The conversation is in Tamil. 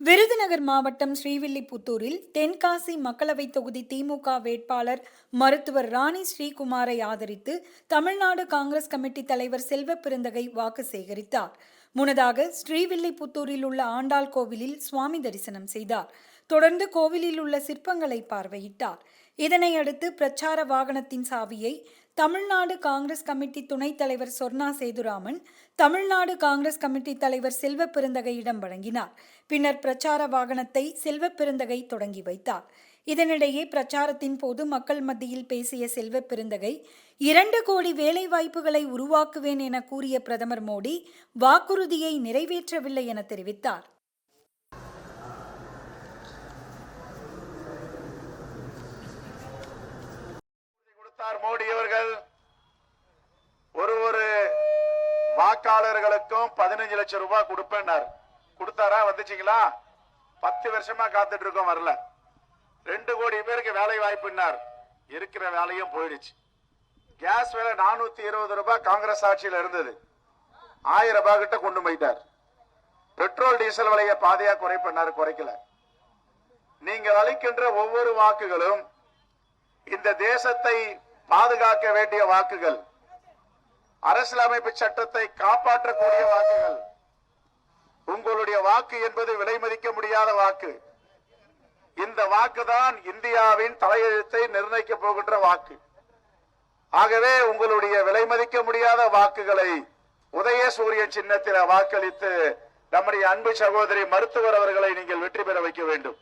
விருதுநகர் மாவட்டம் ஸ்ரீவில்லிபுத்தூரில் தென்காசி மக்களவை தொகுதி திமுக வேட்பாளர் மருத்துவர் ராணி ஸ்ரீகுமாரை ஆதரித்து தமிழ்நாடு காங்கிரஸ் கமிட்டி தலைவர் செல்வ பெருந்தகை வாக்கு சேகரித்தார். முன்னதாக ஸ்ரீவில்லிபுத்தூரில் உள்ள ஆண்டாள் கோவிலில் சுவாமி தரிசனம் செய்தார். தொடர்ந்து கோவிலில் உள்ள சிற்பங்களை பார்வையிட்டார். இதனையடுத்து பிரச்சார வாகனத்தின் சாவியை தமிழ்நாடு காங்கிரஸ் கமிட்டி துணைத் தலைவர் சொர்ணா சேதுராமன் தமிழ்நாடு காங்கிரஸ் கமிட்டி தலைவர் செல்வ பெருந்தகையிடம் வழங்கினார். பின்னர் பிரச்சார வாகனத்தை செல்வ பெருந்தகை தொடங்கி வைத்தார். இதனிடையே பிரச்சாரத்தின் போது மக்கள் மத்தியில் பேசிய செல்வ பெருந்தகை இரண்டு கோடி வேலை வாய்ப்புகளை உருவாக்குவேன் என கூறிய பிரதமர் மோடி வாக்குறுதியை நிறைவேற்றவில்லை என தெரிவித்தார். கொடுத்தார் மோடி அவர்கள் ஒரு ஒரு வாக்காளர்களுக்கும் பதினஞ்சு லட்சம் ரூபாய் கொடுப்பேன்னாரு. கொடுத்தாரா? வந்துச்சிங்களா? பத்து வருஷமா காத்துட்டு இருக்கோம் வரல. ரெண்டு கோடி பேருக்கு வேலை வாய்ப்புன்னார். இருக்கிற வேலையும் போயிடுச்சு. கேஸ் விலை நானூத்தி இருபது ரூபாய் காங்கிரஸ் ஆட்சியில் இருந்தது. ஆயிரம் ரூபாய் கிட்ட கொண்டு போயிட்டார். பெட்ரோல் டீசல் விலையை பாதையா குறைப்பினார் குறைக்கல. நீங்கள் அளிக்கின்ற ஒவ்வொரு வாக்குகளும் இந்த தேசத்தை பாதுகாக்க வேண்டிய வாக்குகள். அரசியலமைப்பு சட்டத்தை காப்பாற்றக்கூடிய வாக்குகள். உங்களுடைய வாக்கு என்பது விலை மதிக்க முடியாத வாக்கு. இந்த வாக்குதான் இந்தியாவின் தலையெழுத்தை நிர்ணயிக்க போகின்ற வாக்கு. ஆகவே உங்களுடைய விலை மதிக்க முடியாத வாக்குகளை உதய சூரிய சின்னத்தில் வாக்களித்து நம்முடைய அன்பு சகோதரி மருத்துவர் அவர்களை நீங்கள் வெற்றி பெற வைக்க வேண்டும்.